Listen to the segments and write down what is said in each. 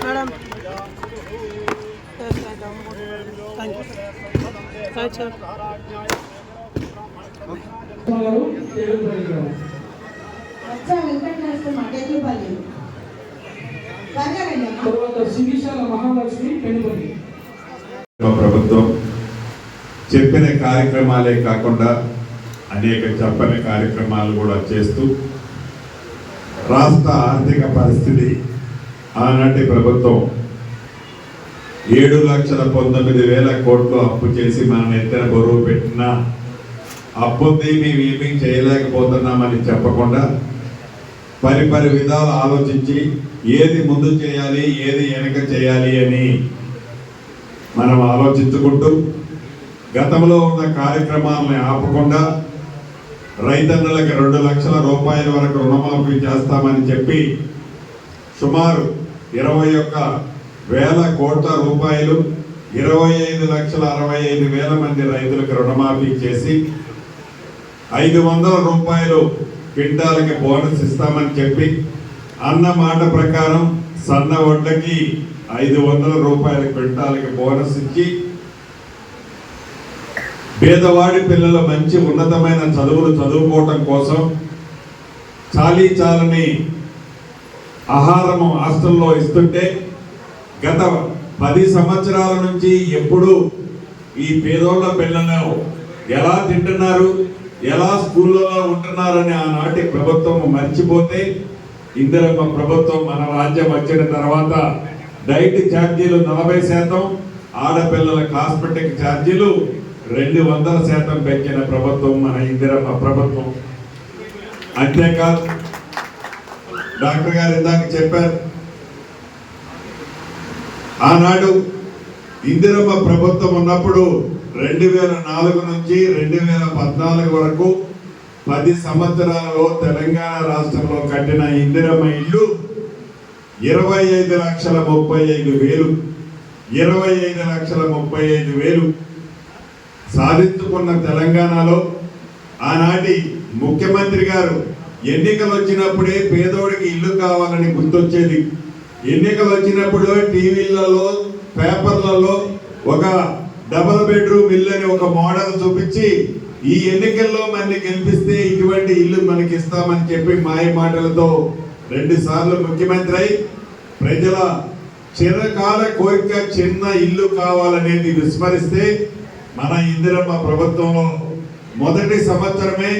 Madam thank you right sir తర్వాత సిరిశాల మహాలక్ష్మి పెనుపల్లి ప్రభుత్వం చెప్పిన కార్యక్రమాలే కాకుండా అనేక చెప్పని కార్యక్రమాలు కూడా చేస్తూ రాష్ట్ర ఆర్థిక పరిస్థితి ఆనాటి ప్రభుత్వం ఏడు లక్షల పంతొమ్మిది వేల కోట్లు అప్పు చేసి మన ఎత్తిన బరువు పెట్టిన అప్పుంది మేము ఏమీ చేయలేకపోతున్నామని చెప్పకుండా పరి పరి విధాలు ఆలోచించి ఏది ముందు చేయాలి ఏది వెనక చేయాలి అని మనం ఆలోచించుకుంటూ గతంలో ఉన్న కార్యక్రమాలను ఆపకుండా రైతన్నులకు రెండు లక్షల రూపాయల వరకు రుణమాఫీ చేస్తామని చెప్పి సుమారు ఇరవై ఒక్క వేల కోట్ల రూపాయలు ఇరవై ఐదు లక్షల అరవై ఐదు వేల మంది రైతులకు రుణమాఫీ చేసి ఐదు వందల రూపాయలు క్వింటాలకి బోనస్ ఇస్తామని చెప్పి అన్న మాట ప్రకారం సన్న వడ్లకి ఐదు వందల రూపాయల క్వింటాలకి బోనస్ ఇచ్చి పేదవాడి పిల్లలు మంచి ఉన్నతమైన చదువులు చదువుకోవటం కోసం చాలీ చాలని ఆహారము హాస్టల్లో ఇస్తుంటే గత పది సంవత్సరాల నుంచి ఎప్పుడు ఈ పేదోళ్ళ పిల్లలు ఎలా తింటున్నారు ఎలా స్కూల్లో ఉంటున్నారని ఆనాటి ప్రభుత్వం మర్చిపోతే ఇందిరమ్మ ప్రభుత్వం మన రాజ్యం వచ్చిన తర్వాత డైట్ ఛార్జీలు నలభై శాతం ఆడపిల్లల కాస్మెటిక్ ఛార్జీలు రెండు వందల శాతం పెంచిన ప్రభుత్వం మన ఇందిరమ్మ ప్రభుత్వం. అంతేకాదు డాక్టర్ గారు ఇందాక చెప్పారు ఆనాడు ఇందిరమ్మ ప్రభుత్వం ఉన్నప్పుడు రెండు వేల నాలుగు నుంచి రెండు వేల పద్నాలుగు వరకు పది సంవత్సరాలలో తెలంగాణ రాష్ట్రంలో కట్టిన ఇందిరమ్మ ఇల్లు ఇరవై ఐదు లక్షల ముప్పై ఐదు వేలు. ఇరవై ఐదు లక్షల ముప్పై ఐదు వేలు. సాధించుకున్న తెలంగాణలో ఆనాటి ముఖ్యమంత్రి గారు ఎన్నికలు వచ్చినప్పుడే పేదోడికి ఇల్లు కావాలని గుర్తొచ్చేది. ఎన్నికలు వచ్చినప్పుడు టీవీలలో పేపర్లలో ఒక డబల్ బెడ్రూమ్ ఇల్లు అని ఒక మోడల్ చూపించి ఈ ఎన్నికల్లో మనకి గెలిపిస్తే ఇటువంటి ఇల్లు మనకి ఇస్తామని చెప్పి మాయ మాటలతో రెండు సార్లు ముఖ్యమంత్రి అయి ప్రజల చిరకాల కోరిక చిన్న ఇల్లు కావాలనేది విస్మరిస్తే మన ఇందిరమ్మ ప్రభుత్వంలో మొదటి సంవత్సరమే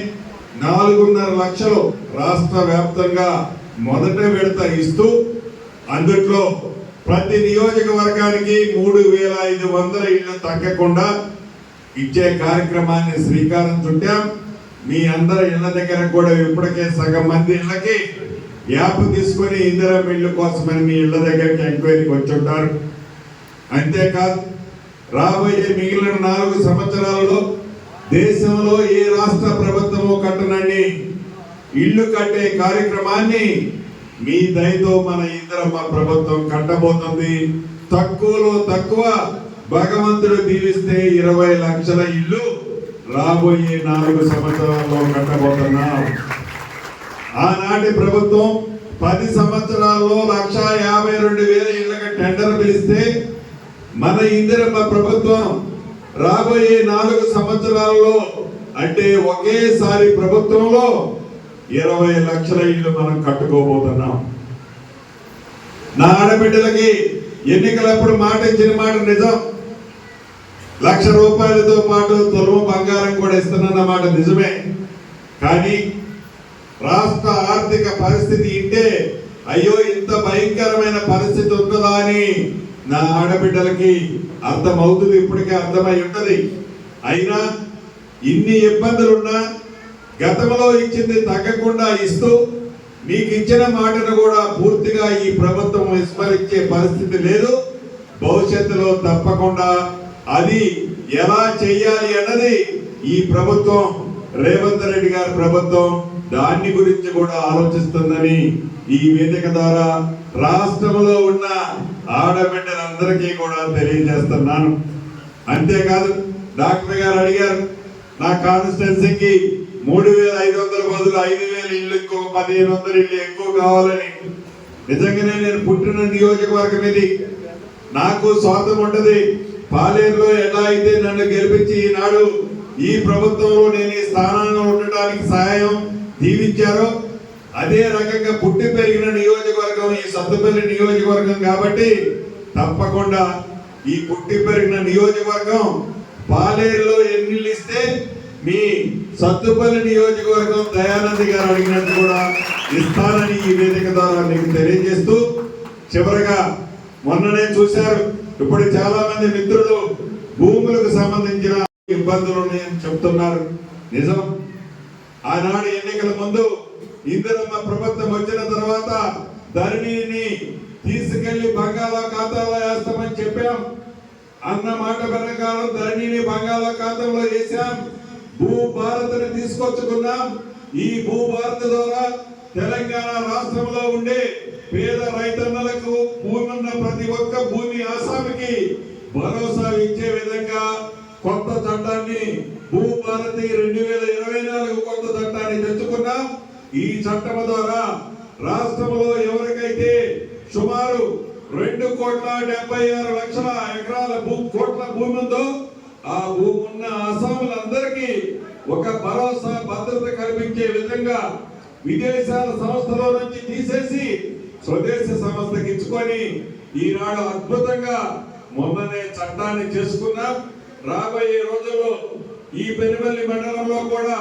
నాలుగున్నర లక్షలు రాష్ట్ర వ్యాప్తంగా మొదట విడత ఇస్తూ అందుట్లో ప్రతి నియోజకవర్గానికి మూడు వేల ఐదు వందల ఇళ్ళు తగ్గకుండా ఇచ్చే కార్యక్రమాన్ని శ్రీకారం చుట్టాం. మీ అందరి ఇళ్ళ దగ్గర కూడా ఇప్పటికే సగం మంది ఇళ్ళకి యాప్ తీసుకొని ఇందిరా ఇళ్ళు కోసమని మీ ఇళ్ళ దగ్గరికి ఎంక్వైరీకి వచ్చి ఉంటారు. అంతేకాదు రాబోయే మిగిలిన నాలుగు సంవత్సరాలలో దేశంలో ఏ రాష్ట్ర ప్రభుత్వము కట్టనని ఇల్లు కట్టే కార్యక్రమాన్ని మీ దయతో మన ఇంద్రమ్మ ప్రభుత్వం కట్టబోతుంది. తక్కువలో తక్కువ భగవంతుడు దీవిస్తే ఇరవై లక్షల ఇల్లు రాబోయే నాలుగు సంవత్సరాల్లో కట్టబోతున్నాం. ఆనాటి ప్రభుత్వం పది సంవత్సరాల్లో లక్ష యాభై రెండు వేల ఇళ్ళకి టెండర్ పిలిస్తే మన ఇందిరమ్మ ప్రభుత్వం రాబోయే నాలుగు సంవత్సరాల్లో అంటే ఒకేసారి ప్రభుత్వంలో ఇరవై లక్షల ఇల్లు మనం కట్టుకోబోతున్నాం. నా ఆడబిడ్డలకి ఎన్నికలప్పుడు మాట ఇచ్చిన మాట నిజం. లక్ష రూపాయలతో పాటు తులము బంగారం కూడా ఇస్తున్న మాట నిజమే. కానీ రాష్ట్ర ఆర్థిక పరిస్థితి ఇంటే అయ్యో ఇంత భయంకరమైన పరిస్థితి ఉంటుందా అని నా ఆడబిడ్డలకి అర్థమవుతుంది ఇప్పటికే అర్థమై ఉంటది. అయినా ఇన్ని ఇబ్బందులున్నా గతంలో ఇచ్చింది తగ్గకుండా ఇస్తూ మీకు ఇచ్చిన మాటను కూడా పూర్తిగా ఈ ప్రభుత్వం విస్మరించే పరిస్థితి లేదు. భవిష్యత్తులో తప్పకుండా అది ఎలా చేయాలి అన్నది ఈ ప్రభుత్వం రేవంత్ రెడ్డి గారి ప్రభుత్వం దాన్ని గురించి కూడా ఆలోచిస్తుందని ఈ వేదిక ద్వారా రాష్ట్రంలో ఉన్న ఆడబిడ్డలందరికీ కూడా తెలియజేస్తున్నాను. అంతేకాదు డాక్టర్ గారు అడిగారు నా కాన్స్టిట్యున్సీకి మూడు వేల ఐదు వందల బదులు ఐదు వేల ఇల్లు ఎక్కువ పదిహేను వందల ఇల్లు ఎక్కువ కావాలని. నిజంగానే నేను పుట్టిన నియోజకవర్గం ఇది. నాకు స్వార్థం ఉంటది. పాలేరులో ఎలా అయితే నన్ను గెలిపించి ఈనాడు ఈ ప్రభుత్వంలో నేను ఈ స్థానంలో ఉండటానికి సహాయం దీవించారో అదే రకంగా పుట్టి పెరిగిన నియోజకవర్గం ఈ సత్తుపల్లి నియోజకవర్గం కాబట్టి తప్పకుండా ఈ పుట్టి పెరిగిన నియోజకవర్గం పాలేరులో ఎన్నిళ్ళు ఇస్తే మీ సత్తుపల్లి నియోజకవర్గం దయానంద్ గారు అడిగినట్టు కూడా ఇస్తానని ఈ వేదిక ద్వారా మీకు తెలియజేస్తూ చివరగా మొన్ననే చూశారు ఇప్పుడు చాలా మంది మిత్రులు భూములకు సంబంధించిన ఇబ్బందులు ఉన్నాయని చెప్తున్నారు. నిజం. ఆనాడు ఎన్నికల ముందు ఇందిరమ్మ ప్రభుత్వం వచ్చిన తర్వాత ధరణిని తీసుకెళ్ళి బంగాళాఖాతాలో వేస్తామని చెప్పాం. అన్న మాట ప్రకారం ధరణిని బంగాళాఖాతంలో వేసాం భూ భారత్ని తీసుకొచ్చుకున్నాం. ఈ భూ భారత్ ద్వారా తెలంగాణ రాష్ట్రంలో ఉండే పేద రైతన్నలకు భూమి ఉన్న ప్రతి ఒక్క భూమి ఆసామికి భరోసా ఇచ్చే విధంగా కొత్త చట్టాన్ని భూ భారతి రెండు వేల ఇరవై నాలుగు కొత్త చట్టాన్ని తెచ్చుకున్నాం. ఈ చట్టం ద్వారా రాష్ట్రంలో ఎవరికైతే సుమారు రెండు కోట్ల డెబ్బై ఆరు లక్షల ఎకరాల భూ కోట్ల భూమి ఉందో ఆ భూమి ఉన్న అసాములందరికీ ఒక భరోసా భద్రత కల్పించే విధంగా విదేశాల సంస్థలో నుంచి తీసేసి స్వదేశ సంస్థకి ఇచ్చుకొని ఈనాడు అద్భుతంగా మొన్ననే చట్టాన్ని చేసుకున్నాం. రాబోయే రోజుల్లో ఈ పెనుమల్లి మండలంలో కూడా